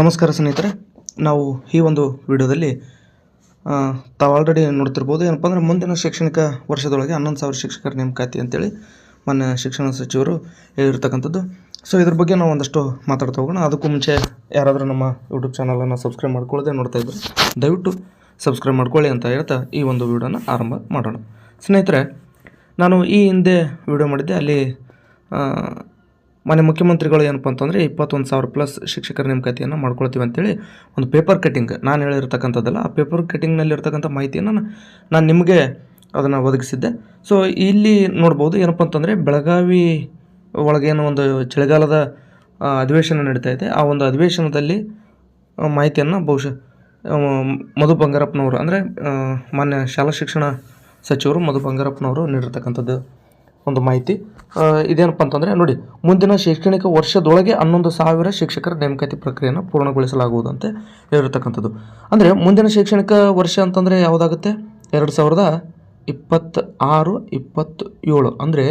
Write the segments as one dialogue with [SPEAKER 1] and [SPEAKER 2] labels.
[SPEAKER 1] ನಮಸ್ಕಾರ ಸ್ನೇಹಿತರೆ, ನಾವು ಈ ಒಂದು ವಿಡಿಯೋದಲ್ಲಿ ತಾವು ಆಲ್ರೆಡಿ ನೋಡ್ತಿರ್ಬೋದು ಏನಪ್ಪ ಅಂದರೆ ಮುಂದಿನ ಶೈಕ್ಷಣಿಕ ವರ್ಷದೊಳಗೆ ಹನ್ನೊಂದು ಸಾವಿರ ಶಿಕ್ಷಕರ ನೇಮಕಾತಿ ಅಂತೇಳಿ ಮೊನ್ನೆ ಶಿಕ್ಷಣ ಸಚಿವರು ಹೇಳಿರ್ತಕ್ಕಂಥದ್ದು. ಸೊ ಇದ್ರ ಬಗ್ಗೆ ನಾವು ಒಂದಷ್ಟು ಮಾತಾಡ್ತಾ ಹೋಗೋಣ. ಅದಕ್ಕೂ ಮುಂಚೆ ಯಾರಾದರೂ ನಮ್ಮ ಯೂಟ್ಯೂಬ್ ಚಾನಲನ್ನು ಸಬ್ಸ್ಕ್ರೈಬ್ ಮಾಡ್ಕೊಳ್ಳದೆ ನೋಡ್ತಾ ಇದ್ದರೆ ದಯವಿಟ್ಟು ಸಬ್ಸ್ಕ್ರೈಬ್ ಮಾಡ್ಕೊಳ್ಳಿ ಅಂತ ಹೇಳ್ತಾ ಈ ಒಂದು ವಿಡಿಯೋನ ಆರಂಭ ಮಾಡೋಣ. ಸ್ನೇಹಿತರೆ, ನಾನು ಈ ಹಿಂದೆ ವಿಡಿಯೋ ಮಾಡಿದ್ದೆ, ಅಲ್ಲಿ ಮನೆ ಮುಖ್ಯಮಂತ್ರಿಗಳು ಏನಪ್ಪ ಅಂತಂದರೆ ಇಪ್ಪತ್ತೊಂದು ಸಾವಿರ ಪ್ಲಸ್ ಶಿಕ್ಷಕರ ನೇಮಕಾತಿಯನ್ನು ಮಾಡ್ಕೊಳ್ತೀವಿ ಅಂತೇಳಿ ಒಂದು ಪೇಪರ್ ಕಟ್ಟಿಂಗ್ ನಾನು ಹೇಳಿರ್ತಕ್ಕಂಥದ್ದಲ್ಲ, ಆ ಪೇಪರ್ ಕಟ್ಟಿಂಗ್ನಲ್ಲಿರ್ತಕ್ಕಂಥ ಮಾಹಿತಿಯನ್ನು ನಾನು ನಿಮಗೆ ಅದನ್ನು ಒದಗಿಸಿದ್ದೆ. ಸೊ ಇಲ್ಲಿ ನೋಡ್ಬೋದು ಏನಪ್ಪ ಅಂತಂದರೆ ಬೆಳಗಾವಿ ಒಳಗೇನು ಒಂದು ಚಳಿಗಾಲದ ಅಧಿವೇಶನ ನಡೀತಾ ಇದೆ. ಆ ಒಂದು ಅಧಿವೇಶನದಲ್ಲಿ ಮಾಹಿತಿಯನ್ನು ಬಹುಶಃ ಮಧು ಬಂಗಾರಪ್ಪನವರು ಅಂದರೆ ಮಾನ್ಯ ಶಾಲಾ ಶಿಕ್ಷಣ ಸಚಿವರು ಮಧು ಬಂಗಾರಪ್ಪನವರು ನೀಡಿರ್ತಕ್ಕಂಥದ್ದು ಒಂದು ಮಾಹಿತಿ. ಇದೇನಪ್ಪ ಅಂತಂದರೆ ನೋಡಿ, ಮುಂದಿನ ಶೈಕ್ಷಣಿಕ ವರ್ಷದೊಳಗೆ ಹನ್ನೊಂದು ಸಾವಿರ ಶಿಕ್ಷಕರ ನೇಮಕಾತಿ ಪ್ರಕ್ರಿಯೆಯನ್ನು ಪೂರ್ಣಗೊಳಿಸಲಾಗುವುದು ಅಂತ ಹೇಳಿರ್ತಕ್ಕಂಥದ್ದು. ಅಂದರೆ ಮುಂದಿನ ಶೈಕ್ಷಣಿಕ ವರ್ಷ ಅಂತಂದರೆ ಯಾವುದಾಗುತ್ತೆ? ಎರಡು ಸಾವಿರದ ಇಪ್ಪತ್ತ ಆರು ಇಪ್ಪತ್ತು ಅಂದರೆ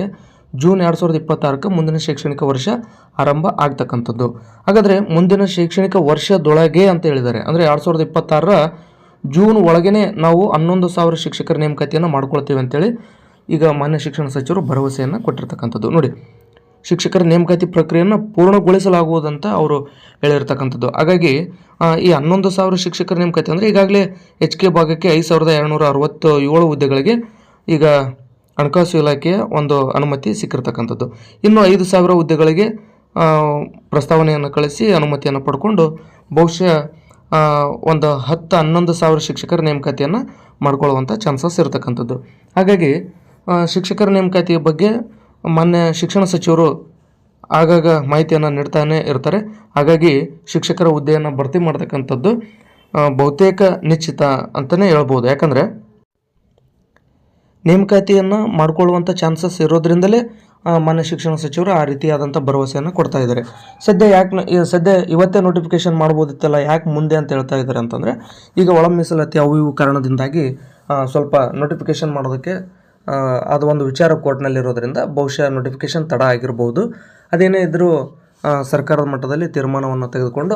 [SPEAKER 1] ಜೂನ್ ಎರಡು ಸಾವಿರದ ಇಪ್ಪತ್ತಾರಕ್ಕೆ ಮುಂದಿನ ಶೈಕ್ಷಣಿಕ ವರ್ಷ ಆರಂಭ ಆಗ್ತಕ್ಕಂಥದ್ದು. ಹಾಗಾದರೆ ಮುಂದಿನ ಶೈಕ್ಷಣಿಕ ವರ್ಷದೊಳಗೆ ಅಂತ ಹೇಳಿದ್ದಾರೆ ಅಂದರೆ ಎರಡು ಸಾವಿರದ ಇಪ್ಪತ್ತಾರರ ಜೂನ್ ಒಳಗೇ ನಾವು ಹನ್ನೊಂದು ಸಾವಿರ ಶಿಕ್ಷಕರ ನೇಮಕಾತಿಯನ್ನು ಮಾಡ್ಕೊಳ್ತೀವಿ ಅಂತೇಳಿ ಈಗ ಮಾನ್ಯ ಶಿಕ್ಷಣ ಸಚಿವರು ಭರವಸೆಯನ್ನು ಕೊಟ್ಟಿರ್ತಕ್ಕಂಥದ್ದು. ನೋಡಿ, ಶಿಕ್ಷಕರ ನೇಮಕಾತಿ ಪ್ರಕ್ರಿಯೆಯನ್ನು ಪೂರ್ಣಗೊಳಿಸಲಾಗುವುದಂತ ಅವರು ಹೇಳಿರ್ತಕ್ಕಂಥದ್ದು. ಹಾಗಾಗಿ ಈ ಹನ್ನೊಂದು ಸಾವಿರ ಶಿಕ್ಷಕರ ನೇಮಕಾತಿ ಅಂದರೆ ಈಗಾಗಲೇ ಎಚ್ ಕೆ ಭಾಗಕ್ಕೆ ಐದು ಸಾವಿರದ ಎರಡುನೂರ ಅರವತ್ತು ಏಳು ಹುದ್ದೆಗಳಿಗೆ ಈಗ ಹಣಕಾಸು ಇಲಾಖೆಯ ಒಂದು ಅನುಮತಿ ಸಿಕ್ಕಿರ್ತಕ್ಕಂಥದ್ದು. ಇನ್ನು ಐದು ಸಾವಿರ ಹುದ್ದೆಗಳಿಗೆ ಪ್ರಸ್ತಾವನೆಯನ್ನು ಕಳಿಸಿ ಅನುಮತಿಯನ್ನು ಪಡ್ಕೊಂಡು ಬಹುಶಃ ಒಂದು ಹತ್ತು ಹನ್ನೊಂದು ಸಾವಿರ ಶಿಕ್ಷಕರ ನೇಮಕಾತಿಯನ್ನು ಮಾಡ್ಕೊಳ್ಳುವಂಥ ಚಾನ್ಸಸ್ ಇರತಕ್ಕಂಥದ್ದು. ಹಾಗಾಗಿ ಶಿಕ್ಷಕರ ನೇಮಕಾತಿಯ ಬಗ್ಗೆ ಮಾನ್ಯ ಶಿಕ್ಷಣ ಸಚಿವರು ಆಗಾಗ ಮಾಹಿತಿಯನ್ನು ನೀಡ್ತಾನೆ ಇರ್ತಾರೆ. ಹಾಗಾಗಿ ಶಿಕ್ಷಕರ ಹುದ್ದೆಯನ್ನು ಭರ್ತಿ ಮಾಡ್ತಕ್ಕಂಥದ್ದು ಬಹುತೇಕ ನಿಶ್ಚಿತ ಅಂತಲೇ ಹೇಳ್ಬೋದು. ಯಾಕಂದರೆ ನೇಮಕಾತಿಯನ್ನು ಮಾಡಿಕೊಳ್ಳುವಂಥ ಚಾನ್ಸಸ್ ಇರೋದ್ರಿಂದಲೇ ಮಾನ್ಯ ಶಿಕ್ಷಣ ಸಚಿವರು ಆ ರೀತಿಯಾದಂಥ ಭರವಸೆಯನ್ನು ಕೊಡ್ತಾ ಇದ್ದಾರೆ. ಸದ್ಯ ಯಾಕೆ ಸದ್ಯ ಇವತ್ತೇ ನೋಟಿಫಿಕೇಶನ್ ಮಾಡ್ಬೋದಿತ್ತಲ್ಲ, ಯಾಕೆ ಮುಂದೆ ಅಂತ ಹೇಳ್ತಾ ಇದ್ದಾರೆ ಅಂತಂದರೆ, ಈಗ ಒಳ ಮೀಸಲಾತಿ ಅವು ಇವು ಕಾರಣದಿಂದಾಗಿ ಸ್ವಲ್ಪ ನೋಟಿಫಿಕೇಶನ್ ಮಾಡೋದಕ್ಕೆ ಅದು ಒಂದು ವಿಚಾರ ಕೋರ್ಟ್ನಲ್ಲಿರೋದ್ರಿಂದ ಬಹುಶಃ ನೋಟಿಫಿಕೇಶನ್ ತಡ ಆಗಿರಬಹುದು ಅದೇನೇ ಇದ್ದರೂ ಸರ್ಕಾರದ ಮಟ್ಟದಲ್ಲಿ ತೀರ್ಮಾನವನ್ನು ತೆಗೆದುಕೊಂಡು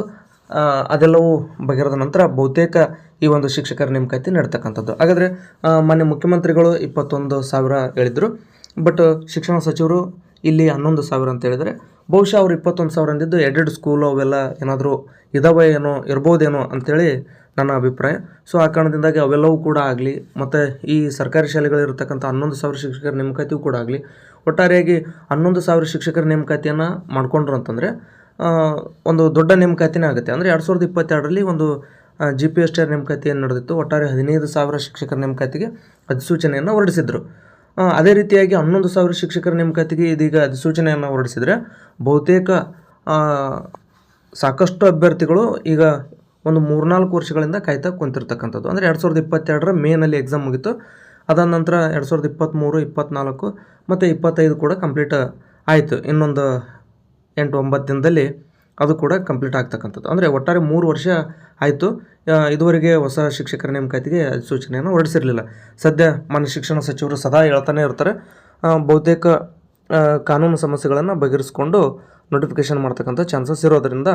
[SPEAKER 1] ಅದೆಲ್ಲವೂ ಬಗೆಹರಿದ ನಂತರ ಬಹುತೇಕ ಈ ಒಂದು ಶಿಕ್ಷಕರ ನೇಮಕಾತಿ ನಡ್ತಕ್ಕಂಥದ್ದು. ಹಾಗಾದರೆ ಮಾನ್ಯ ಮುಖ್ಯಮಂತ್ರಿಗಳು ಇಪ್ಪತ್ತೊಂದು ಸಾವಿರ ಹೇಳಿದರು. ಬಟ್ ಶಿಕ್ಷಣ ಸಚಿವರು ಇಲ್ಲಿ ಹನ್ನೊಂದು ಸಾವಿರ ಅಂತ ಹೇಳಿದರೆ, ಬಹುಶಃ ಅವ್ರು ಇಪ್ಪತ್ತೊಂದು ಸಾವಿರ ಅಂದಿದ್ದು ಎರಡೆರಡು ಸ್ಕೂಲು ಅವೆಲ್ಲ ಏನಾದರೂ ಇದಾವೆ ಏನೋ, ಇರ್ಬೋದೇನೋ ಅಂಥೇಳಿ ನನ್ನ ಅಭಿಪ್ರಾಯ. ಸೊ ಆ ಕಾರಣದಿಂದಾಗಿ ಅವೆಲ್ಲವೂ ಕೂಡ ಆಗಲಿ, ಮತ್ತು ಈ ಸರ್ಕಾರಿ ಶಾಲೆಗಳಿರ್ತಕ್ಕಂಥ ಹನ್ನೊಂದು ಸಾವಿರ ಶಿಕ್ಷಕರ ನೇಮಕಾತಿಯೂ ಕೂಡ ಆಗಲಿ, ಒಟ್ಟಾರೆಯಾಗಿ ಹನ್ನೊಂದು ಸಾವಿರ ಶಿಕ್ಷಕರ ನೇಮಕಾತಿಯನ್ನು ಮಾಡ್ಕೊಂಡ್ರು ಅಂತಂದರೆ ಒಂದು ದೊಡ್ಡ ನೇಮಕಾತಿನೇ ಆಗುತ್ತೆ. ಅಂದರೆ ಎರಡು ಸಾವಿರದ ಇಪ್ಪತ್ತೆರಡರಲ್ಲಿ ಒಂದು G P S T R ನೇಮಕಾತಿ ಏನು ನಡೆದಿತ್ತು. ಒಟ್ಟಾರೆ ಹದಿನೈದು ಸಾವಿರ ಶಿಕ್ಷಕರ ನೇಮಕಾತಿಗೆ ಅಧಿಸೂಚನೆಯನ್ನು ಹೊರಡಿಸಿದ್ರು. ಅದೇ ರೀತಿಯಾಗಿ ಹನ್ನೊಂದು ಸಾವಿರ ಶಿಕ್ಷಕರ ನೇಮಕಾತಿಗೆ ಇದೀಗ ಅಧಿಸೂಚನೆಯನ್ನು ಹೊರಡಿಸಿದರೆ ಬಹುತೇಕ ಸಾಕಷ್ಟು ಅಭ್ಯರ್ಥಿಗಳು ಈಗ ಒಂದು ಮೂರ್ನಾಲ್ಕು ವರ್ಷಗಳಿಂದ ಕಾಯ್ತಾ ಕುಂತಿರ್ತಕ್ಕಂಥದ್ದು. ಅಂದರೆ ಎರಡು ಸಾವಿರದ ಇಪ್ಪತ್ತೆರಡರ ಮೇನಲ್ಲಿ ಎಕ್ಸಾಮ್ ಮುಗೀತು. ಅದಾದ ನಂತರ ಎರಡು ಸಾವಿರದ ಇಪ್ಪತ್ತ್ಮೂರು ಇಪ್ಪತ್ತ್ನಾಲ್ಕು ಮತ್ತು ಇಪ್ಪತ್ತೈದು ಕೂಡ ಕಂಪ್ಲೀಟ್ ಆಯಿತು. ಇನ್ನೊಂದು ಎಂಟು, ಒಂಬತ್ತು ದಿನದಲ್ಲಿ ಅದು ಕೂಡ ಕಂಪ್ಲೀಟ್ ಆಗ್ತಕ್ಕಂಥದ್ದು. ಅಂದರೆ ಒಟ್ಟಾರೆ ಮೂರು ವರ್ಷ ಆಯಿತು. ಇದುವರೆಗೆ ಹೊಸ ಶಿಕ್ಷಕರ ನೇಮಕಾತಿಗೆ ಸೂಚನೆಯನ್ನು ಹೊರಡಿಸಿರಲಿಲ್ಲ. ಸದ್ಯ ಮಾನ್ಯ ಶಿಕ್ಷಣ ಸಚಿವರು ಸದಾ ಹೇಳ್ತಾನೆ ಇರ್ತಾರೆ. ಬಹುತೇಕ ಕಾನೂನು ಸಮಸ್ಯೆಗಳನ್ನು ಬಗೆಹರಿಸ್ಕೊಂಡು ನೋಟಿಫಿಕೇಷನ್ ಮಾಡ್ತಕ್ಕಂಥ ಚಾನ್ಸಸ್ ಇರೋದರಿಂದ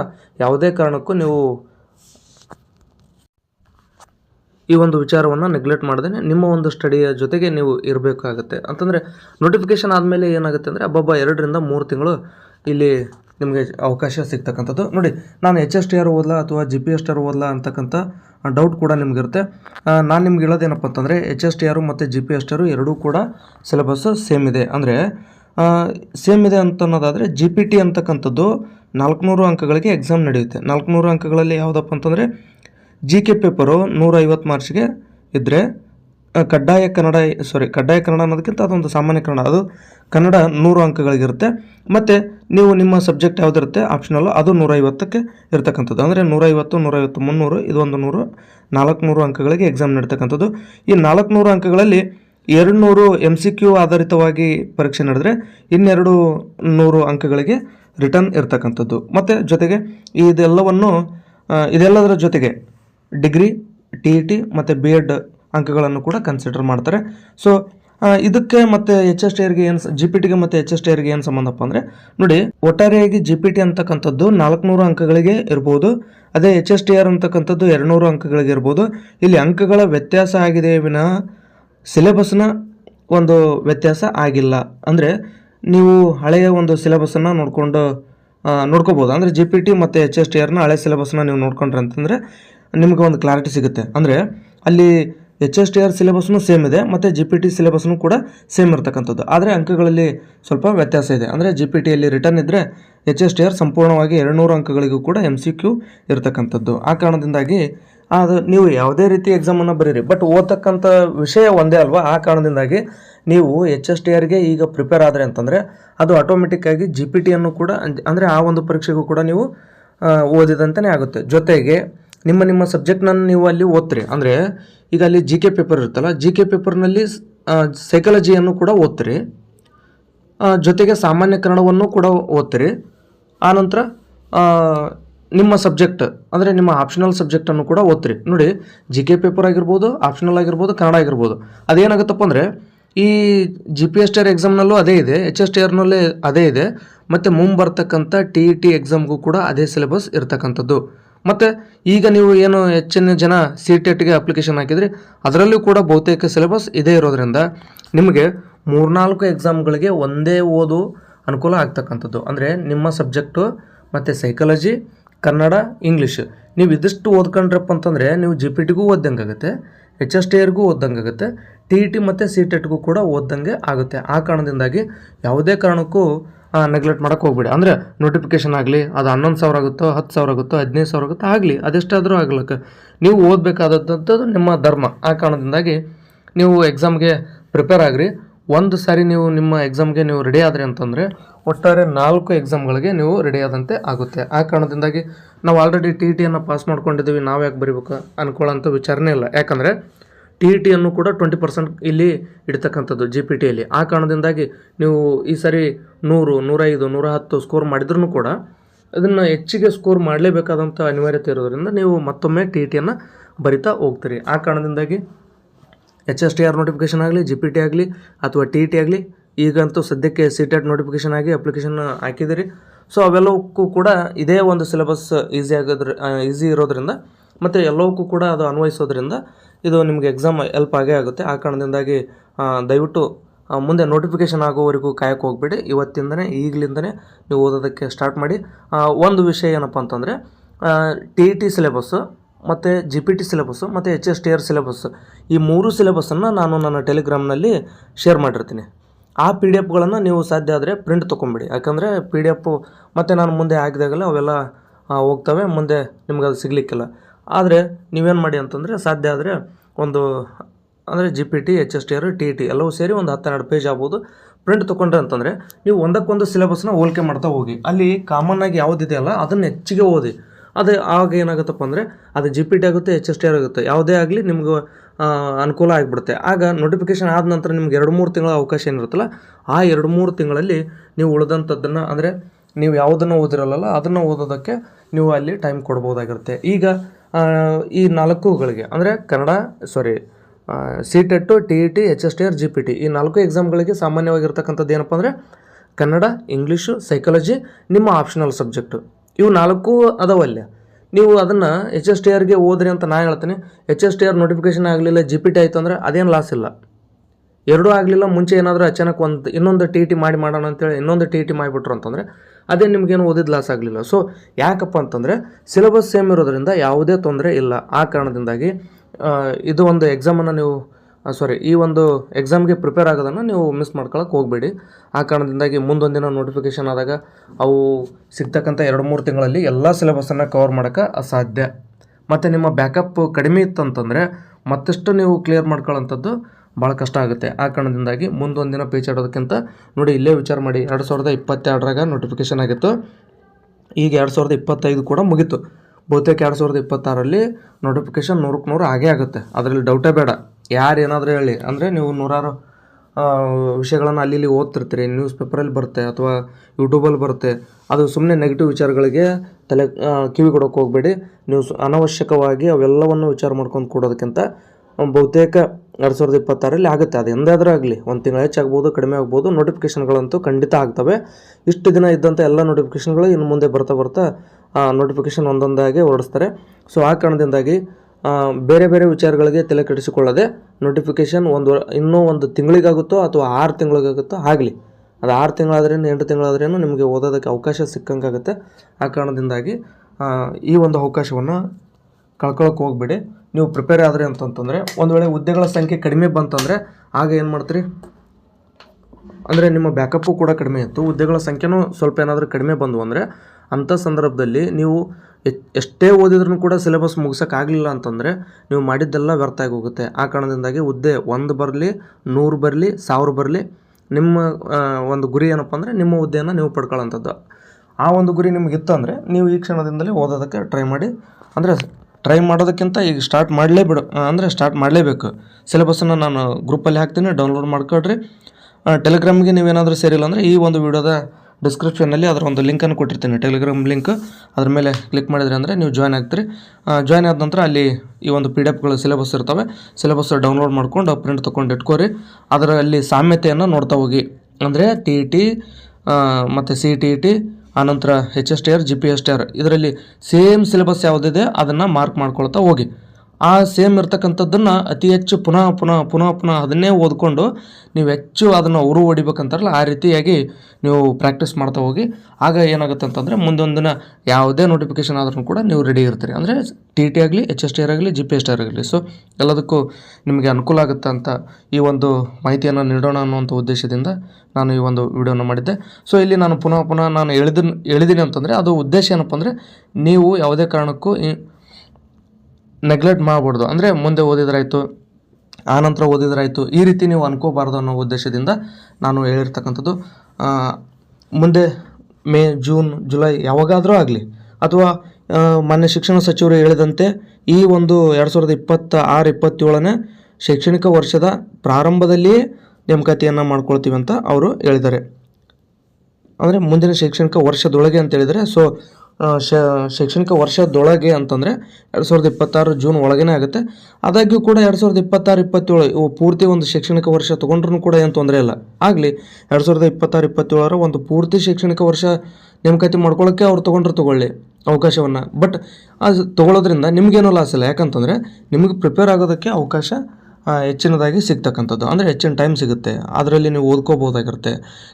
[SPEAKER 1] ಯಾವುದೇ ಕಾರಣಕ್ಕೂ ನೀವು ಈ ಒಂದು ವಿಚಾರವನ್ನು ನೆಗ್ಲೆಕ್ಟ್ ಮಾಡ್ದೇನೆ. ನಿಮ್ಮ ಒಂದು ಸ್ಟಡಿಯ ಜೊತೆಗೆ ನೀವು ಇರಬೇಕಾಗುತ್ತೆ. ಅಂತಂದರೆ ನೋಟಿಫಿಕೇಷನ್ ಆದಮೇಲೆ ಏನಾಗುತ್ತೆ ಅಂದರೆ ಅಬ್ಬಬ್ಬ ಎರಡರಿಂದ ಮೂರು ತಿಂಗಳು ಇಲ್ಲಿ ನಿಮಗೆ ಅವಕಾಶ ಸಿಗ್ತಕ್ಕಂಥದ್ದು. ನೋಡಿ, ನಾನು ಎಚ್ ಎಸ್ ಟಿ ಆರ್ ಓದಲ್ಲ ಅಥವಾ ಜಿ ಪಿ ಎಸ್ ಟಿ ಅಂತಕ್ಕಂಥ ಡೌಟ್ ಕೂಡ ನಿಮಗಿರುತ್ತೆ. ನಾನು ನಿಮ್ಗೆ ಹೇಳೋದೇನಪ್ಪ ಅಂತಂದರೆ ಎಚ್ ಎಸ್ ಟಿ ಆರು ಮತ್ತು ಜಿ ಪಿ ಎಸ್ ಟಿ ಆರು ಎರಡೂ ಕೂಡ ಸಿಲೆಬಸ್ ಸೇಮ್ ಇದೆ. ಅಂದರೆ ಸೇಮ್ ಇದೆ ಅಂತ ಅನ್ನೋದಾದರೆ ಜಿ ಪಿ ಟಿ ಅಂತಕ್ಕಂಥದ್ದು ನಾಲ್ಕುನೂರು ಅಂಕಗಳಿಗೆ ಎಕ್ಸಾಮ್ ನಡೆಯುತ್ತೆ. ನಾಲ್ಕುನೂರು ಅಂಕಗಳಲ್ಲಿ ಯಾವುದಪ್ಪ ಅಂತಂದರೆ ಜಿ ಕೆ ಪೇಪರು ನೂರೈವತ್ತು ಮಾರ್ಕ್ಸ್ಗೆ ಇದ್ದರೆ ಕಡ್ಡಾಯ ಕನ್ನಡ ಸಾರಿ ಕಡ್ಡಾಯ ಕನ್ನಡ ಅನ್ನೋದಕ್ಕಿಂತ ಅದೊಂದು ಸಾಮಾನ್ಯ ಕನ್ನಡ. ಅದು ಕನ್ನಡ ನೂರು ಅಂಕಗಳಿಗಿರುತ್ತೆ. ಮತ್ತು ನೀವು ನಿಮ್ಮ ಸಬ್ಜೆಕ್ಟ್ ಯಾವುದಿರುತ್ತೆ ಆಪ್ಷನಲ್ಲು ಅದು ನೂರೈವತ್ತಕ್ಕೆ ಇರ್ತಕ್ಕಂಥದ್ದು. ಅಂದರೆ ನೂರೈವತ್ತು ನೂರೈವತ್ತು, ಮುನ್ನೂರು ಇದೊಂದು ನೂರು, ನಾಲ್ಕುನೂರು ಅಂಕಗಳಿಗೆ ಎಕ್ಸಾಮ್ ನಡೀತಕ್ಕಂಥದ್ದು. ಈ ನಾಲ್ಕುನೂರು ಅಂಕಗಳಲ್ಲಿ ಎರಡು ನೂರು ಎಂ ಸಿ ಕ್ಯೂ ಆಧಾರಿತವಾಗಿ ಪರೀಕ್ಷೆ ನಡೆದರೆ ಇನ್ನೆರಡು ನೂರು ಅಂಕಗಳಿಗೆ ರಿಟರ್ನ್ ಇರ್ತಕ್ಕಂಥದ್ದು. ಮತ್ತು ಜೊತೆಗೆ ಇದೆಲ್ಲವನ್ನು ಇದೆಲ್ಲದರ ಜೊತೆಗೆ ಡಿಗ್ರಿ, ಟಿ ಇ ಟಿ ಮತ್ತು ಬಿ ಎಡ್ ಅಂಕಗಳನ್ನು ಕೂಡ ಕನ್ಸಿಡರ್ ಮಾಡ್ತಾರೆ. ಸೊ ಇದಕ್ಕೆ ಮತ್ತು ಎಚ್ ಎಸ್ ಟಿ ಆರ್ಗೆ ಏನು ಜಿ ಪಿ ಟಿಗೆ ಮತ್ತು ಎಚ್ ಎಸ್ ಟಿ ಆರ್ಗೆ ಏನು ಸಂಬಂಧಪ್ಪ ಅಂದರೆ, ನೋಡಿ ಒಟ್ಟಾರೆಯಾಗಿ ಜಿ ಪಿ ಟಿ ಅಂತಕ್ಕಂಥದ್ದು ನಾಲ್ಕುನೂರು ಅಂಕಗಳಿಗೆ ಇರ್ಬೋದು, ಅದೇ ಎಚ್ ಎಸ್ ಟಿ ಆರ್ ಅಂತಕ್ಕಂಥದ್ದು ಎರಡುನೂರು ಅಂಕಗಳಿಗೆ ಇರ್ಬೋದು. ಇಲ್ಲಿ ಅಂಕಗಳ ವ್ಯತ್ಯಾಸ ಆಗಿದೆ ವಿನಃ ಸಿಲೆಬಸ್ನ ಒಂದು ವ್ಯತ್ಯಾಸ ಆಗಿಲ್ಲ. ಅಂದರೆ ನೀವು ಹಳೆಯ ಒಂದು ಸಿಲೆಬಸ್ಸನ್ನು ನೋಡಿಕೊಂಡು ನೋಡ್ಕೋಬೋದು. ಅಂದರೆ ಜಿ ಪಿ ಟಿ ಮತ್ತು ಎಚ್ ಎಸ್ ಟಿ ಆರ್ನ ಹಳೆ ಸಿಲೆಬಸ್ನ ನೀವು ನೋಡ್ಕೊಂಡ್ರೆ ಅಂತಂದರೆ ನಿಮಗೆ ಒಂದು ಕ್ಲಾರಿಟಿ ಸಿಗುತ್ತೆ. ಅಂದರೆ ಅಲ್ಲಿ ಎಚ್ ಎಸ್ ಟಿ ಆರ್ ಸಿಲೆಬಸ್ನು ಸೇಮ್ ಇದೆ, ಮತ್ತು ಜಿ ಪಿ ಟಿ ಸಿಲೆಬಸ್ನು ಕೂಡ ಸೇಮ್ ಇರತಕ್ಕಂಥದ್ದು. ಆದರೆ ಅಂಕಗಳಲ್ಲಿ ಸ್ವಲ್ಪ ವ್ಯತ್ಯಾಸ ಇದೆ. ಅಂದರೆ ಜಿ ಪಿ ಟಿಯಲ್ಲಿ ರಿಟರ್ನ್ ಇದ್ದರೆ ಎಚ್ ಎಸ್ ಟಿ ಆರ್ ಸಂಪೂರ್ಣವಾಗಿ ಎರಡುನೂರು ಅಂಕಗಳಿಗೂ ಕೂಡ ಎಂ ಸಿ ಕ್ಯೂ ಇರತಕ್ಕಂಥದ್ದು. ಆ ಕಾರಣದಿಂದಾಗಿ ಅದು ನೀವು ಯಾವುದೇ ರೀತಿ ಎಕ್ಸಾಮನ್ನು ಬರೀರಿ ಬಟ್ ಓದ್ತಕ್ಕಂಥ ವಿಷಯ ಒಂದೇ ಅಲ್ವಾ? ಆ ಕಾರಣದಿಂದಾಗಿ ನೀವು ಎಚ್ ಎಸ್ ಟಿ ಆರ್ಗೆ ಈಗ ಪ್ರಿಪೇರ್ ಆದರೆ ಅಂತಂದರೆ ಅದು ಆಟೋಮೆಟಿಕ್ಕಾಗಿ ಜಿ ಪಿ ಟಿಯನ್ನು ಕೂಡ, ಅಂದರೆ ಆ ಒಂದು ಪರೀಕ್ಷೆಗೂ ಕೂಡ ನೀವು ಓದಿದಂತೆಯೇ ಆಗುತ್ತೆ. ಜೊತೆಗೆ ನಿಮ್ಮ ನಿಮ್ಮ ಸಬ್ಜೆಕ್ಟ್ನ ನೀವು ಅಲ್ಲಿ ಓದ್ತೀರಿ. ಅಂದರೆ ಈಗ ಅಲ್ಲಿ ಜಿ ಕೆ ಪೇಪರ್ ಇರುತ್ತಲ್ಲ ಜಿ ಕೆ ಪೇಪರ್ನಲ್ಲಿ ಸೈಕಾಲಜಿಯನ್ನು ಕೂಡ ಓದ್ತೀರಿ. ಜೊತೆಗೆ ಸಾಮಾನ್ಯ ಕನ್ನಡವನ್ನು ಕೂಡ ಓದ್ತೀರಿ. ಆನಂತರ ನಿಮ್ಮ ಸಬ್ಜೆಕ್ಟ್ ಅಂದರೆ ನಿಮ್ಮ ಆಪ್ಷನಲ್ ಸಬ್ಜೆಕ್ಟನ್ನು ಕೂಡ ಓದ್ತೀರಿ. ನೋಡಿ ಜಿ ಕೆ ಪೇಪರ್ ಆಗಿರ್ಬೋದು ಆಪ್ಷನಲ್ ಆಗಿರ್ಬೋದು, ಕನ್ನಡ ಆಗಿರ್ಬೋದು. ಅದೇನಾಗುತ್ತಪ್ಪ ಅಂದರೆ, ಈ G P S T R ಎಕ್ಸಾಮ್ನಲ್ಲೂ ಅದೇ ಇದೆ ಎಚ್ ಎಸ್ ಟಿ ಆರ್ನಲ್ಲೇ ಅದೇ ಇದೆ, ಮತ್ತು ಮುಂಬರ್ತಕ್ಕಂಥ ಟಿ ಇ ಟಿ ಎಕ್ಸಾಮ್ಗೂ ಕೂಡ ಅದೇ ಸಿಲೆಬಸ್ ಇರ್ತಕ್ಕಂಥದ್ದು. ಮತ್ತು ಈಗ ನೀವು ಏನು ಹೆಚ್ಚಿನ ಜನ ಸಿ ಟೆಟ್ಗೆ ಅಪ್ಲಿಕೇಶನ್ ಹಾಕಿದರೆ ಅದರಲ್ಲೂ ಕೂಡ ಬಹುತೇಕ ಸಿಲೆಬಸ್ ಇದೇ ಇರೋದ್ರಿಂದ ನಿಮಗೆ ಮೂರ್ನಾಲ್ಕು ಎಕ್ಸಾಮ್ಗಳಿಗೆ ಒಂದೇ ಓದು ಅನುಕೂಲ ಆಗ್ತಕ್ಕಂಥದ್ದು. ಅಂದರೆ ನಿಮ್ಮ ಸಬ್ಜೆಕ್ಟು ಮತ್ತು ಸೈಕಾಲಜಿ ಕನ್ನಡ ಇಂಗ್ಲೀಷ್ ನೀವು ಇದಿಷ್ಟು ಓದ್ಕೊಂಡ್ರಪ್ಪ ಅಂತಂದರೆ ನೀವು ಜಿ ಪಿ ಟಿಗೂ ಓದ್ದಂಗೆ ಆಗುತ್ತೆ ಎಚ್ ಎಸ್ ಟಿ ಆರ್ಗೂ ಓದ್ದಂಗೆ ಆಗುತ್ತೆ ಟಿ ಇ ಟಿ ಮತ್ತು ಸಿ ಟೆಟ್ಗೂ ಕೂಡ ಓದ್ದಂಗೆ ಆಗುತ್ತೆ. ಆ ಕಾರಣದಿಂದಾಗಿ ಯಾವುದೇ ಕಾರಣಕ್ಕೂ ನೆಗ್ಲೆಕ್ಟ್ ಮಾಡೋಕ್ಕೆ ಹೋಗ್ಬೇಡಿ. ಅಂದರೆ ನೋಟಿಫಿಕೇಶನ್ ಆಗಲಿ, ಅದು ಹನ್ನೊಂದು ಸಾವಿರ ಆಗುತ್ತೋ, ಹತ್ತು ಸಾವಿರ ಆಗುತ್ತೋ, ಹದಿನೈದು ಸಾವಿರ ಆಗುತ್ತೋ, ಆಗಲಿ, ಅದೆಷ್ಟಾದರೂ ಆಗ್ಲಿಕ್ಕೆ. ನೀವು ಓದಬೇಕಾದಂಥದ್ದು ನಿಮ್ಮ ಧರ್ಮ. ಆ ಕಾರಣದಿಂದಾಗಿ ನೀವು ಎಕ್ಸಾಮ್ಗೆ ಪ್ರಿಪೇರ್ ಆಗಿರಿ. ಒಂದು ಸಾರಿ ನೀವು ನಿಮ್ಮ ಎಕ್ಸಾಮ್ಗೆ ನೀವು ರೆಡಿ ಆದರೆ ಅಂತಂದರೆ, ಒಟ್ಟಾರೆ ನಾಲ್ಕು ಎಕ್ಸಾಮ್ಗಳಿಗೆ ನೀವು ರೆಡಿ ಆದಂತೆ ಆಗುತ್ತೆ. ಆ ಕಾರಣದಿಂದಾಗಿ ನಾವು ಆಲ್ರೆಡಿ ಟಿ ಟಿಯನ್ನು ಪಾಸ್ ಮಾಡ್ಕೊಂಡಿದ್ದೀವಿ ನಾವು ಯಾಕೆ ಬರಿಬೇಕು ಅನ್ಕೊಳ್ಳೋಂಥ ವಿಚಾರನೇ ಇಲ್ಲ. ಯಾಕಂದರೆ ಟಿ ಇ ಟಿಯನ್ನು ಕೂಡ ಟ್ವೆಂಟಿ ಪರ್ಸೆಂಟ್ ಇಲ್ಲಿ ಇಡ್ತಕ್ಕಂಥದ್ದು ಜಿ ಪಿ ಟಿಯಲ್ಲಿ ಆ ಕಾರಣದಿಂದಾಗಿ ನೀವು ಈ ಸರಿ ನೂರು, ನೂರೈದು ನೂರ ಹತ್ತು ಸ್ಕೋರ್ ಮಾಡಿದ್ರೂ ಕೂಡ ಅದನ್ನು ಹೆಚ್ಚಿಗೆ ಸ್ಕೋರ್ ಮಾಡಲೇಬೇಕಾದಂಥ ಅನಿವಾರ್ಯತೆ ಇರೋದರಿಂದ ನೀವು ಮತ್ತೊಮ್ಮೆ ಟಿ ಇ ಟಿಯನ್ನು ಬರಿತಾ ಹೋಗ್ತೀರಿ. ಆ ಕಾರಣದಿಂದಾಗಿ H S T R notification ಆಗಲಿ ಜಿ ಪಿ ಟಿ ಆಗಲಿ ಅಥವಾ ಟಿ ಇ ಟಿ ಆಗಲಿ, ಈಗಂತೂ ಸದ್ಯಕ್ಕೆ ಸಿ ಟೆಟ್ ನೋಟಿಫಿಕೇಷನ್ ಆಗಿ ಅಪ್ಲಿಕೇಶನ್ ಹಾಕಿದಿರಿ ಸೊ ಅವೆಲ್ಲವಕ್ಕೂ ಕೂಡ ಇದೇ ಒಂದು ಸಿಲೆಬಸ್ ಈಸಿ ಆಗೋದ್ರ ಈಸಿ ಇರೋದರಿಂದ ಮತ್ತು ಎಲ್ಲವಕ್ಕೂ ಕೂಡ ಅದು ಅನ್ವಯಿಸೋದ್ರಿಂದ ಇದು ನಿಮಗೆ ಎಕ್ಸಾಮ್ ಹೆಲ್ಪ್ ಆಗೇ ಆಗುತ್ತೆ. ಆ ಕಾರಣದಿಂದಾಗಿ ದಯವಿಟ್ಟು ಮುಂದೆ ನೋಟಿಫಿಕೇಷನ್ ಆಗೋವರೆಗೂ ಕಾಯಕ್ಕೆ ಹೋಗ್ಬೇಡಿ. ಇವತ್ತಿಂದನೇ, ಈಗಲಿಂದನೇ ನೀವು ಓದೋದಕ್ಕೆ ಸ್ಟಾರ್ಟ್ ಮಾಡಿ. ಒಂದು ವಿಷಯ ಏನಪ್ಪ ಅಂತಂದರೆ ಟಿ ಇ ಟಿ ಸಿಲೆಬಸ್ಸು ಮತ್ತು ಜಿ ಪಿ ಟಿ ಸಿಲೆಬಸ್ಸು ಮತ್ತು H S T R syllabus ಈ ಮೂರು ಸಿಲೆಬಸ್ಸನ್ನು ನಾನು ನನ್ನ ಟೆಲಿಗ್ರಾಮ್ನಲ್ಲಿ ಶೇರ್ ಮಾಡಿರ್ತೀನಿ. ಆ ಪಿ ಡಿ ಎಫ್ಗಳನ್ನು ನೀವು ಸಾಧ್ಯ ಆದರೆ ಪ್ರಿಂಟ್ ತೊಗೊಂಬಿಡಿ ಯಾಕಂದರೆ ಪಿ ಡಿ ಎಫು ಮತ್ತು ನಾನು ಮುಂದೆ ಹಾಕಿದಾಗೆಲ್ಲ ಅವೆಲ್ಲ ಹೋಗ್ತವೆ. ಮುಂದೆ ನಿಮ್ಗೆ ಅದು ಸಿಗಲಿಕ್ಕಿಲ್ಲ. ಆದರೆ ನೀವೇನು ಮಾಡಿ ಅಂತಂದರೆ ಸಾಧ್ಯ ಆದರೆ ಒಂದು, ಅಂದರೆ G P T H S T R T T ಎಲ್ಲವೂ ಸೇರಿ ಒಂದು ಹತ್ತೆರಡು ಪೇಜ್ ಆಗ್ಬೋದು. ಪ್ರಿಂಟ್ ತೊಗೊಂಡ್ರೆ ಅಂತಂದರೆ ನೀವು ಒಂದಕ್ಕೊಂದು ಸಿಲೆಬಸ್ನ ಹೋಲಿಕೆ ಮಾಡ್ತಾ ಹೋಗಿ. ಅಲ್ಲಿ ಕಾಮನ್ ಆಗಿ ಯಾವುದಿದೆಯಲ್ಲ ಅದನ್ನು ಹೆಚ್ಚಿಗೆ ಓದಿ. ಅದು ಆಗ ಏನಾಗುತ್ತಪ್ಪ ಅಂದರೆ, ಅದು ಜಿ ಪಿ ಟಿ ಆಗುತ್ತೆ ಎಚ್ ಎಸ್ ಟಿ ಆರ್ ಆಗುತ್ತೆ, ಯಾವುದೇ ಆಗಲಿ ನಿಮ್ಗೆ ಅನುಕೂಲ ಆಗಿಬಿಡುತ್ತೆ. ಆಗ ನೋಟಿಫಿಕೇಷನ್ ಆದ ನಂತರ ನಿಮ್ಗೆ ಎರಡು ಮೂರು ತಿಂಗಳ ಅವಕಾಶ ಏನಿರುತ್ತಲ್ಲ, ಆ ಎರಡು ಮೂರು ತಿಂಗಳಲ್ಲಿ ನೀವು ಉಳಿದಂಥದ್ದನ್ನು, ಅಂದರೆ ನೀವು ಯಾವುದನ್ನು ಓದಿರಲ್ಲ ಅದನ್ನು ಓದೋದಕ್ಕೆ ನೀವು ಅಲ್ಲಿ ಟೈಮ್ ಕೊಡ್ಬೋದಾಗಿರುತ್ತೆ. ಈಗ ಈ ನಾಲ್ಕುಗಳಿಗೆ, ಅಂದರೆ Kannada sorry C TET T E T H S T R G P T ಈ ನಾಲ್ಕು ಎಕ್ಸಾಮ್ಗಳಿಗೆ ಸಾಮಾನ್ಯವಾಗಿರ್ತಕ್ಕಂಥದ್ದು ಏನಪ್ಪ ಅಂದರೆ ಕನ್ನಡ ಇಂಗ್ಲೀಷು ಸೈಕಾಲಜಿ ನಿಮ್ಮ ಆಪ್ಷನಲ್ ಸಬ್ಜೆಕ್ಟು ಇವು ನಾಲ್ಕು ಅದಾವಲ್ಲ ನೀವು ಅದನ್ನು ಎಚ್ ಎಸ್ ಟಿ ಆರ್ಗೆ ಓದ್ರಿ ಅಂತ ನಾನು ಹೇಳ್ತೀನಿ. H S T R notification ಆಗಲಿಲ್ಲ ಜಿ ಪಿ ಟಿ ಆಯಿತು ಅಂದರೆ ಅದೇನು ಲಾಸ್ ಇಲ್ಲ. ಎರಡೂ ಆಗಲಿಲ್ಲ, ಮುಂಚೆ ಏನಾದರೂ ಅಚಾನಕ್ ಒಂದು, ಇನ್ನೊಂದು ಟಿ ಟಿ ಮಾಡಿ ಮಾಡೋಣ ಅಂತೇಳಿ, ಇನ್ನೊಂದು ಟಿ ಟಿ ಮಾಡಿಬಿಟ್ರು ಅಂತಂದರೆ ಅದೇ ನಿಮಗೇನು ಓದಿದ ಲಾಸ್ ಆಗಲಿಲ್ಲ. ಸೊ ಯಾಕಪ್ಪ ಅಂತಂದರೆ ಸಿಲೆಬಸ್ ಸೇಮ್ ಇರೋದ್ರಿಂದ ಯಾವುದೇ ತೊಂದರೆ ಇಲ್ಲ. ಆ ಕಾರಣದಿಂದಾಗಿ ಇದು ಒಂದು ಎಕ್ಸಾಮನ್ನು ನೀವು ಸಾರಿ ಈ ಒಂದು ಎಕ್ಸಾಮ್ಗೆ ಪ್ರಿಪೇರ್ ಆಗೋದನ್ನು ನೀವು ಮಿಸ್ ಮಾಡ್ಕೊಳಕ್ಕೆ ಹೋಗಬೇಡಿ. ಆ ಕಾರಣದಿಂದಾಗಿ ಮುಂದೊಂದಿನ ನೋಟಿಫಿಕೇಷನ್ ಆದಾಗ ಅವು ಸಿಗ್ತಕ್ಕಂಥ ಎರಡು ಮೂರು ತಿಂಗಳಲ್ಲಿ ಎಲ್ಲ ಸಿಲೆಬಸ್ಸನ್ನು ಕವರ್ ಮಾಡೋಕ್ಕೆ ಅಸಾಧ್ಯ. ಮತ್ತು ನಿಮ್ಮ ಬ್ಯಾಕಪ್ ಕಡಿಮೆ ಇತ್ತಂತಂದರೆ ಮತ್ತಷ್ಟು ನೀವು ಕ್ಲಿಯರ್ ಮಾಡ್ಕೊಳ್ಳೋಂಥದ್ದು ಭಾಳ ಕಷ್ಟ ಆಗುತ್ತೆ. ಆ ಕಾರಣದಿಂದಾಗಿ ದಿನ ಪೇಚ್ ಆಡೋದಕ್ಕಿಂತ ನೋಡಿ ಇಲ್ಲೇ ವಿಚಾರ ಮಾಡಿ ಎರಡು ಸಾವಿರದ ಇಪ್ಪತ್ತೆರಡರಾಗ ನೋಟಿಫಿಕೇಷನ್ ಆಗಿತ್ತು. ಈಗ ಎರಡು ಸಾವಿರದ ಇಪ್ಪತ್ತೈದು ಕೂಡ ಮುಗೀತು. ಬಹುತೇಕ ಎರಡು ಸಾವಿರದ ಇಪ್ಪತ್ತಾರಲ್ಲಿ ನೋಟಿಫಿಕೇಷನ್ ನೂರಕ್ಕೆ ನೂರು ಆಗೇ ಆಗುತ್ತೆ. ಅದರಲ್ಲಿ ಡೌಟೇ ಬೇಡ. ಯಾರು ಏನಾದರೂ ಹೇಳಿ. ಅಂದರೆ ನೀವು ನೂರಾರು ವಿಷಯಗಳನ್ನು ಅಲ್ಲಿ ಇಲ್ಲಿ ಓದ್ತಿರ್ತೀರಿ. ನ್ಯೂಸ್ ಪೇಪರಲ್ಲಿ ಬರುತ್ತೆ ಅಥವಾ ಯೂಟ್ಯೂಬಲ್ಲಿ ಬರುತ್ತೆ. ಅದು ಸುಮ್ಮನೆ ನೆಗೆಟಿವ್ ವಿಚಾರಗಳಿಗೆ ತಲೆ ಕಿವಿ ಕೊಡೋಕೆ ಹೋಗಬೇಡಿ. ನೀವು ಅನವಶ್ಯಕವಾಗಿ ಅವೆಲ್ಲವನ್ನು ವಿಚಾರ ಮಾಡ್ಕೊಂಡು ಕೊಡೋದಕ್ಕಿಂತ ಬಹುತೇಕ ಎರಡು ಸಾವಿರದ ಇಪ್ಪತ್ತಾರಲ್ಲಿ ಆಗುತ್ತೆ. ಅದು ಎಂದಾದರೂ ಆಗಲಿ, ಒಂದು ತಿಂಗಳು ಹೆಚ್ಚಾಗ್ಬೋದು ಕಡಿಮೆ ಆಗ್ಬೋದು ನೋಟಿಫಿಕೇಷನ್ಗಳಂತೂ ಖಂಡಿತ ಆಗ್ತವೆ. ಇಷ್ಟು ದಿನ ಇದ್ದಂಥ ಎಲ್ಲ ನೋಟಿಫಿಕೇಷನ್ಗಳು ಇನ್ನು ಮುಂದೆ ಬರ್ತಾ ಬರ್ತಾ ನೋಟಿಫಿಕೇಷನ್ ಒಂದೊಂದಾಗಿ ಹೊರಡಿಸ್ತಾರೆ. ಸೊ ಆ ಕಾರಣದಿಂದಾಗಿ ಬೇರೆ ಬೇರೆ ವಿಚಾರಗಳಿಗೆ ತಲೆ ಕೆಡಿಸಿಕೊಳ್ಳದೆ ನೋಟಿಫಿಕೇಷನ್ ಒಂದು ಇನ್ನೂ ಒಂದು ತಿಂಗಳಿಗಾಗುತ್ತೋ ಅಥವಾ ಆರು ತಿಂಗಳಿಗಾಗುತ್ತೋ ಆಗಲಿ, ಅದು ಆರು ತಿಂಗಳಾದ್ರೇನು, ಎಂಟು ತಿಂಗಳಾದ್ರೇನು ನಿಮಗೆ ಓದೋದಕ್ಕೆ ಅವಕಾಶ ಸಿಕ್ಕಂಗಾಗುತ್ತೆ. ಆ ಕಾರಣದಿಂದಾಗಿ ಈ ಒಂದು ಅವಕಾಶವನ್ನು ಕಳ್ಕೊಳಕ್ಕೆ ಹೋಗ್ಬೇಡಿ. ನೀವು ಪ್ರಿಪೇರ್ ಆದರೆ ಅಂತಂತಂದರೆ, ಒಂದು ವೇಳೆ ಹುದ್ದೆಗಳ ಸಂಖ್ಯೆ ಕಡಿಮೆ ಬಂತಂದರೆ, ಆಗ ಏನು ಮಾಡ್ತೀರಿ? ಅಂದರೆ ನಿಮ್ಮ ಬ್ಯಾಕಪ್ಪು ಕೂಡ ಕಡಿಮೆ ಇತ್ತು. ಹುದ್ದೆಗಳ ಸಂಖ್ಯೆನೂ ಸ್ವಲ್ಪ ಏನಾದರೂ ಕಡಿಮೆ ಬಂದವು ಅಂದರೆ ಅಂಥ ಸಂದರ್ಭದಲ್ಲಿ ನೀವು ಎಷ್ಟೇ ಓದಿದ್ರೂ ಕೂಡ ಸಿಲೆಬಸ್ ಮುಗಿಸೋಕ್ಕಾಗಲಿಲ್ಲ ಅಂತಂದರೆ, ನೀವು ಮಾಡಿದ್ದೆಲ್ಲ ವ್ಯರ್ಥ ಆಗಿ ಹೋಗುತ್ತೆ. ಆ ಕಾರಣದಿಂದಾಗಿ ಹುದ್ದೆ ಒಂದು ಬರಲಿ, ನೂರು ಬರಲಿ, ಸಾವಿರ ಬರಲಿ, ನಿಮ್ಮ ಒಂದು ಗುರಿ ಏನಪ್ಪ ಅಂದರೆ ನಿಮ್ಮ ಹುದ್ದೆಯನ್ನು ನೀವು ಪಡ್ಕೊಳ್ಳೋಂಥದ್ದು. ಆ ಒಂದು ಗುರಿ ನಿಮಗಿತ್ತು ಅಂದರೆ ನೀವು ಈ ಕ್ಷಣದಿಂದಲೇ ಓದೋದಕ್ಕೆ ಟ್ರೈ ಮಾಡಿ. ಅಂದರೆ ಟ್ರೈ ಮಾಡೋದಕ್ಕಿಂತ ಈಗ ಸ್ಟಾರ್ಟ್ ಮಾಡಲೇ ಬಿಡು ಅಂದರೆ ಸ್ಟಾರ್ಟ್ ಮಾಡಲೇಬೇಕು ಸಿಲೆಬಸ್ಸನ್ನು ನಾನು ಗ್ರೂಪಲ್ಲಿ ಹಾಕ್ತೀನಿ ಡೌನ್ಲೋಡ್ ಮಾಡ್ಕೊಳ್ರಿ ಟೆಲಿಗ್ರಾಮ್ಗೆ ನೀವೇನಾದರೂ ಸೇರಿಲ್ಲ ಅಂದರೆ ಈ ಒಂದು ವಿಡಿಯೋದ ಡಿಸ್ಕ್ರಿಪ್ಷನ್ನಲ್ಲಿ ಅದರ ಒಂದು ಲಿಂಕನ್ನು ಕೊಟ್ಟಿರ್ತೀನಿ. ಟೆಲಿಗ್ರಾಮ್ ಲಿಂಕ್ ಅದ್ರ ಮೇಲೆ ಕ್ಲಿಕ್ ಮಾಡಿದ್ರಿ ಅಂದರೆ ನೀವು ಜಾಯ್ನ್ ಆಗ್ತೀರಿ. ಜಾಯ್ನ್ ಆದ ನಂತರ ಅಲ್ಲಿ ಈ ಒಂದು ಪಿ ಡಿ ಎಫ್ಗಳು ಸಿಲೆಬಸ್ ಇರ್ತವೆ. ಸಿಲೆಬಸ್ ಡೌನ್ಲೋಡ್ ಮಾಡ್ಕೊಂಡು ಪ್ರಿಂಟ್ ತೊಗೊಂಡು ಇಟ್ಕೋರಿ. ಅದರಲ್ಲಿ ಸಾಮ್ಯತೆಯನ್ನು ನೋಡ್ತಾ ಹೋಗಿ. ಅಂದರೆ ಟಿ ಇ ಟಿ ಮತ್ತು ಸಿ ಟಿ ಇ ಟಿ ಆನಂತರ H S T R G P S T R ಇದರಲ್ಲಿ ಸೇಮ್ ಸಿಲೆಬಸ್ ಯಾವುದಿದೆ, ಅದನ್ನು ಮಾರ್ಕ್ ಮಾಡ್ಕೊಳ್ತಾ ಹೋಗಿ. ಆ ಸೇಮ್ ಇರ್ತಕ್ಕಂಥದ್ದನ್ನು ಅತಿ ಹೆಚ್ಚು ಪುನಃ ಪುನಃ ಪುನಃ ಪುನಃ ಅದನ್ನೇ ಓದ್ಕೊಂಡು ನೀವು ಹೆಚ್ಚು ಅದನ್ನು ಉರು ಹೊಡಿಬೇಕಂತಾರಲ್ಲ, ಆ ರೀತಿಯಾಗಿ ನೀವು ಪ್ರಾಕ್ಟೀಸ್ ಮಾಡ್ತಾ ಹೋಗಿ, ಆಗ ಏನಾಗುತ್ತೆ ಅಂತಂದರೆ ಮುಂದೊಂದಿನ ಯಾವುದೇ ನೋಟಿಫಿಕೇಷನ್ ಆದ್ರೂ ಕೂಡ ನೀವು ರೆಡಿ ಇರ್ತೀರಿ. ಅಂದರೆ ಟಿ ಟಿ ಆಗಲಿ ಎಚ್ ಎಸ್ ಟಿ ಆರ್ ಆಗಲಿ G P S T R ಆಗಲಿ. ಸೊ ಎಲ್ಲದಕ್ಕೂ ನಿಮಗೆ ಅನುಕೂಲ ಆಗುತ್ತೆ ಅಂತ ಈ ಒಂದು ಮಾಹಿತಿಯನ್ನು ನೀಡೋಣ ಅನ್ನುವಂಥ ಉದ್ದೇಶದಿಂದ ನಾನು ಈ ಒಂದು ವಿಡಿಯೋನ ಮಾಡಿದ್ದೆ. ಸೊ ಇಲ್ಲಿ ನಾನು ಪುನಃ ಪುನಃ ನಾನು ಎಳೆದ ಎಳಿದೀನಿ ಅಂತಂದರೆ ಅದು ಉದ್ದೇಶ ಏನಪ್ಪ ಅಂದರೆ ನೀವು ಯಾವುದೇ ಕಾರಣಕ್ಕೂ ನೆಗ್ಲೆಕ್ಟ್ ಮಾಡಬಾರ್ದು. ಅಂದರೆ ಮುಂದೆ ಓದಿದ್ರಾಯಿತು, ಆ ನಂತರ ಓದಿದ್ರಾಯಿತು, ಈ ರೀತಿ ನೀವು ಅನ್ಕೋಬಾರ್ದು ಅನ್ನೋ ಉದ್ದೇಶದಿಂದ ನಾನು ಹೇಳಿರ್ತಕ್ಕಂಥದ್ದು. ಮುಂದೆ ಮೇ, ಜೂನ್, ಜುಲೈ ಯಾವಾಗಾದರೂ ಆಗಲಿ, ಅಥವಾ ಮಾನ್ಯ ಶಿಕ್ಷಣ ಸಚಿವರು ಹೇಳಿದಂತೆ ಈ ಒಂದು ಎರಡು ಸಾವಿರದ ಇಪ್ಪತ್ತ ಆರು ಇಪ್ಪತ್ತೇಳನೇ ಶೈಕ್ಷಣಿಕ ವರ್ಷದ ಪ್ರಾರಂಭದಲ್ಲಿಯೇ ನೇಮಕಾತಿಯನ್ನು ಮಾಡ್ಕೊಳ್ತೀವಿ ಅಂತ ಅವರು ಹೇಳಿದ್ದಾರೆ. ಅಂದರೆ ಮುಂದಿನ ಶೈಕ್ಷಣಿಕ ವರ್ಷದೊಳಗೆ ಅಂತ ಹೇಳಿದರೆ ಸೊ ಶೈಕ್ಷಣಿಕ ವರ್ಷದೊಳಗೆ ಅಂತಂದರೆ ಎರಡು ಸಾವಿರದ ಇಪ್ಪತ್ತಾರು ಜೂನ್ ಒಳಗೇ ಆಗುತ್ತೆ. ಆದಾಗ್ಯೂ ಕೂಡ ಎರಡು ಸಾವಿರದ ಇಪ್ಪತ್ತಾರು, ಇಪ್ಪತ್ತೇಳು ಇವು ಪೂರ್ತಿ ಒಂದು ಶೈಕ್ಷಣಿಕ ವರ್ಷ ತೊಗೊಂಡ್ರೂ ಕೂಡ ಏನು ತೊಂದರೆ ಇಲ್ಲ. ಆಗಲಿ, ಎರಡು ಸಾವಿರದ ಇಪ್ಪತ್ತಾರು, ಇಪ್ಪತ್ತೇಳರ ಒಂದು ಪೂರ್ತಿ ಶೈಕ್ಷಣಿಕ ವರ್ಷ ನೇಮಕಾತಿ ಮಾಡ್ಕೊಳ್ಳೋಕ್ಕೆ ಅವ್ರು ತೊಗೊಂಡ್ರೆ ತೊಗೊಳ್ಳಿ ಅವಕಾಶವನ್ನು. ಬಟ್, ಅದು ತೊಗೊಳೋದ್ರಿಂದ ನಿಮಗೇನೂ ಲಾಸ್ ಇಲ್ಲ. ಯಾಕಂತಂದರೆ ನಿಮಗೆ ಪ್ರಿಪೇರ್ ಆಗೋದಕ್ಕೆ ಅವಕಾಶ ಹೆಚ್ಚಿನದಾಗಿ ಸಿಗ್ತಕ್ಕಂಥದ್ದು. ಅಂದರೆ ಹೆಚ್ಚಿನ ಟೈಮ್ ಸಿಗುತ್ತೆ. ಅದರಲ್ಲಿ ನೀವು ಓದ್ಕೋಬೋದಾಗಿರುತ್ತೆ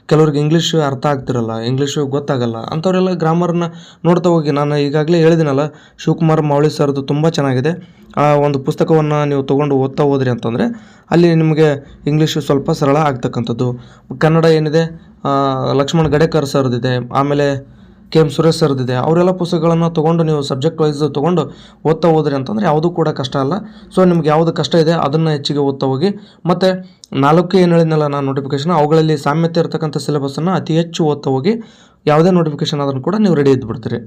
[SPEAKER 1] ಕೆಲವ್ರಿಗೆ ಇಂಗ್ಲೀಷ್ ಅರ್ಥ ಆಗ್ತಿರಲ್ಲ ಇಂಗ್ಲೀಷು ಗೊತ್ತಾಗಲ್ಲ, ಅಂಥವರೆಲ್ಲ ಗ್ರಾಮರ್ನ ನೋಡ್ತಾ ಹೋಗಿ. ನಾನು ಈಗಾಗಲೇ ಹೇಳಿದಿನಲ್ಲ, ಶಿವಕುಮಾರ್ ಮಾವಳಿ ಸರ್ದು ತುಂಬ ಚೆನ್ನಾಗಿದೆ. ಆ, ಒಂದು ಪುಸ್ತಕವನ್ನು ನೀವು ತೊಗೊಂಡು ಓದ್ತಾ ಹೋದ್ರಿ ಅಂತಂದರೆ, ಅಲ್ಲಿ ನಿಮಗೆ ಇಂಗ್ಲೀಷು ಸ್ವಲ್ಪ ಸರಳ ಆಗ್ತಕ್ಕಂಥದ್ದು. ಕನ್ನಡ ಏನಿದೆ? ಲಕ್ಷ್ಮಣ್ ಗಡೇಕರ್ ಸರ್ದಿದೆ ಆಮೇಲೆ ಕೆ ಎಂ ಸುರೇಶ್ ಸರ್ದಿದೆ ಅವರೆಲ್ಲ ಪುಸ್ತಕಗಳನ್ನು ತೊಗೊಂಡು ನೀವು ಸಬ್ಜೆಕ್ಟ್ ವೈಸ್ ತೊಗೊಂಡು ಓದ್ತಾ ಹೋದ್ರಿ ಅಂತಂದರೆ ಯಾವುದೂ ಕೂಡ ಕಷ್ಟ ಅಲ್ಲ. ಸೊ ನಿಮ್ಗೆ ಯಾವುದು ಕಷ್ಟ ಇದೆ ಅದನ್ನು ಹೆಚ್ಚಿಗೆ ಓದ್ತಾ ಹೋಗಿ. ಮತ್ತು ನಾಲ್ಕು ಏನು ಹೇಳಿದ್ನಲ್ಲ ನಾನು ನೋಟಿಫಿಕೇಶನ್ ಅವುಗಳಲ್ಲಿ ಸಾಮ್ಯತೆ ಇರತಕ್ಕಂಥ ಸಿಲೆಬಸನ್ನು ಅತಿ ಹೆಚ್ಚು ಓದ್ತಾ ಹೋಗಿ ಯಾವುದೇ ನೋಟಿಫಿಕೇಶನ್ ಅದನ್ನು ಕೂಡ ನೀವು ರೆಡಿ ಇದ್ಬಿಡ್ತೀರಿ.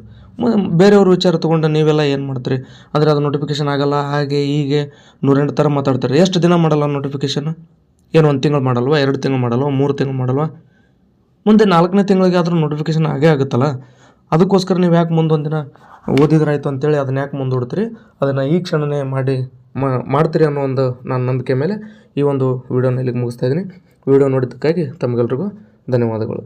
[SPEAKER 1] ಬೇರೆಯವ್ರ ವಿಚಾರ ತೊಗೊಂಡು ನೀವೆಲ್ಲ ಏನು ಮಾಡ್ತೀರಿ? ಆದರೆ ಅದು ನೋಟಿಫಿಕೇಶನ್ ಆಗಲ್ಲ, ಹಾಗೆ ಹೀಗೆ ನೂರೆಂಟು ಥರ ಮಾತಾಡ್ತಾರೆ. ಎಷ್ಟು ದಿನ ಮಾಡಲ್ಲ ನೋಟಿಫಿಕೇಶನ್ ಏನು ಒಂದು ತಿಂಗಳು ಮಾಡಲ್ವಾ? ಎರಡು ತಿಂಗಳು ಮಾಡಲ್ವಾ? ಮೂರು ತಿಂಗಳು ಮಾಡಲ್ವಾ? ಮುಂದೆ ನಾಲ್ಕನೇ ತಿಂಗಳಿಗೆ ಆದರೂ ನೋಟಿಫಿಕೇಶನ್ ಆಗೇ ಆಗುತ್ತಲ್ಲ? ಅದಕ್ಕೋಸ್ಕರ ನೀವು ಯಾಕೆ ಮುಂದೊಂದು ದಿನ ಓದಿದ್ರಾಯ್ತು ಅಂತೇಳಿ ಅದನ್ನ ಯಾಕೆ ಮುಂದೂಡ್ತೀರಿ ಅದನ್ನು ಈ ಕ್ಷಣನೇ ಮಾಡಿ ಮಾಡ್ತೀರಿ ಅನ್ನೋ ಒಂದು ನನ್ನ ನಂಬಿಕೆ ಮೇಲೆ ಈ ಒಂದು ವಿಡಿಯೋನ ಇಲ್ಲಿಗೆ ಮುಗಿಸ್ತಾ ಇದ್ದೀನಿ. ವಿಡಿಯೋ ನೋಡಿದ್ದಕ್ಕಾಗಿ ತಮಗೆಲ್ರಿಗೂ ಧನ್ಯವಾದಗಳು.